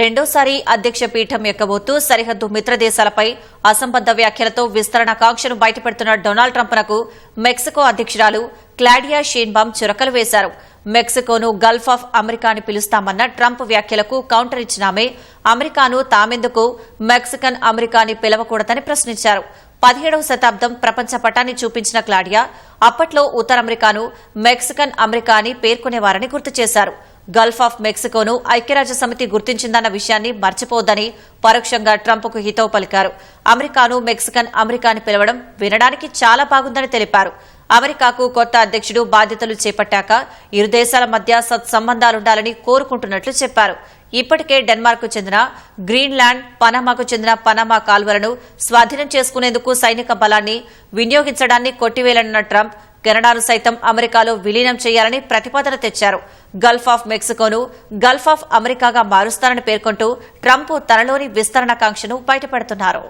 రెండోసారి అధ్యక్ష పీఠం ఎక్కబోతూ సరిహద్దు మిత్రదేశాలపై అసంబద్ద వ్యాఖ్యలతో విస్తరణ కాంక్షను బయటపెడుతున్న డొనాల్డ్ ట్రంప్నకు మెక్సికో అధ్యక్షురాలు క్లాడియా షీన్బామ్ చురకలు వేశారు. మెక్సికోను గల్ఫ్ ఆఫ్ అమెరికా అని పిలుస్తామన్న ట్రంప్ వ్యాఖ్యలకు కౌంటర్ ఇచ్చిన ఆమె అమెరికాను తామెందుకు మెక్సికన్ అమెరికాని పిలవకూడదని ప్రశ్నించారు. పదిహేడవ శతాబ్దం ప్రపంచ పటాన్ని చూపించిన క్లాడియా అప్పట్లో ఉత్తర అమెరికాను మెక్సికన్ అమెరికా అని పేర్కొనేవారని గుర్తు చేశారు. గల్ఫ్ ఆఫ్ మెక్సికోను ఐక్యరాజ్య సమితి గుర్తించిందన్న విషయాన్ని మర్చిపోవద్దని పరోక్షంగా ట్రంప్కు హితవు పలికారు. అమెరికాను మెక్సికన్ అమెరికాని పిలవడం వినడానికి చాలా బాగుందని తెలిపారు. అమెరికాకు కొత్త అధ్యక్షుడు బాధ్యతలు చేపట్టాక ఇరు దేశాల మధ్య సత్సంబంధాలుండాలని కోరుకుంటున్నట్లు చెప్పారు. ఇప్పటికే డెన్మార్క్ చెందిన గ్రీన్లాండ్ పనామాకు చెందిన పనామా కాల్వలను స్వాధీనం చేసుకునేందుకు సైనిక బలాన్ని వినియోగించడాన్ని కొట్టివేలన్న ట్రంప్ కెనడాను సైతం అమెరికాలో విలీనం చేయాలని ప్రతిపాదన తెచ్చారు. గల్ఫ్ ఆఫ్ మెక్సికోను గల్ఫ్ ఆఫ్ అమెరికాగా మారుస్తారని పేర్కొంటూ ట్రంప్ తనలోని విస్తరణ కాంక్షను బయటపెడుతున్నారు.